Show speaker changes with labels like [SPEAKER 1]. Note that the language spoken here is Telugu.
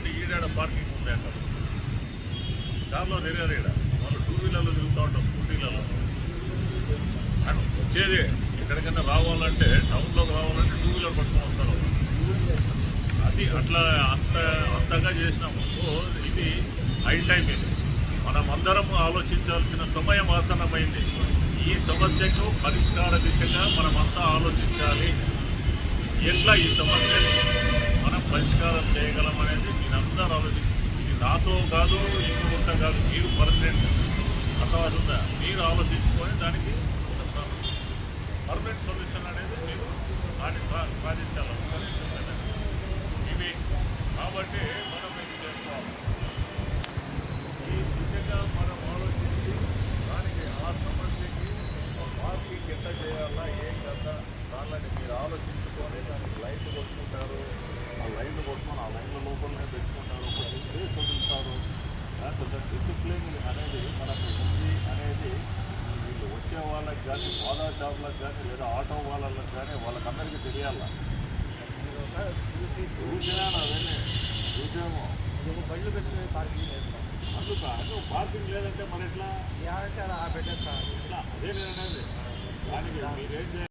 [SPEAKER 1] అంటే ఈడాడ పార్కింగ్ ఉంది అంటారు. కార్లో తిరగారు ఈడ. వాళ్ళు టూ వీలర్లో తిరుగుతూ ఉంటాం స్కూటీలలో అండ్ వచ్చేది ఎక్కడికైనా రావాలంటే టౌన్లోకి రావాలంటే టూ వీలర్ పట్టుకొని వస్తారు. అది అట్లా అంత అంతగా చేసినాము. సో ఇది హై టైం ఇది. మనం అందరం ఆలోచించాల్సిన సమయం ఆసన్నమైంది. ఈ సమస్యకు పరిష్కార దిశగా మనమంతా ఆలోచించాలి. ఎట్లా ఈ సమస్యని మనం పరిష్కారం చేయగలం అనేది నాతో కాదు ఇంకొక కాదు మీరు పర్మనెంట్ అర్థమవుతుందా మీరు ఆలోచించుకొని దానికి ఒక పర్మనెంట్ సొల్యూషన్ అనేది మీరు దాన్ని సా సాధించాలి ఇవి కాబట్టి మనం ఏం చేసుకోవాలి ఈ దిశగా మనం ఆలోచించి దానికి ఆ సమస్యకి మార్కింగ్ ఎంత చేయాలా ఏం కదా దానిని మీరు ఆలోచించుకొని దానికి లైట్ కొట్టుకుంటారు ఆ లైన్ కొట్టుకొని ఆ లైన్ల లోపలనే పెట్టుకుంటారు కొంచెం స్పేస్ వదులుతారు ఆ, కొంచెం డిసిప్లిన్ అనేది మనకు ఉంది అనేది వీళ్ళు వచ్చే వాళ్ళకి కానీ సోదా షాపులకు కానీ లేదా ఆటో వాళ్ళకి కానీ వాళ్ళకందరికీ తెలియాలా? అవన్నీ చూసాము.
[SPEAKER 2] బళ్ళు పార్కింగ్ చేస్తాం.
[SPEAKER 1] అందుకు అందుకు పార్కింగ్ లేదంటే మరి ఎట్లా
[SPEAKER 2] ఏమంటే అలా పెట్టేస్తాను
[SPEAKER 1] ఎట్లా అదే అనేది. దానికి మీరేం చేయాలి?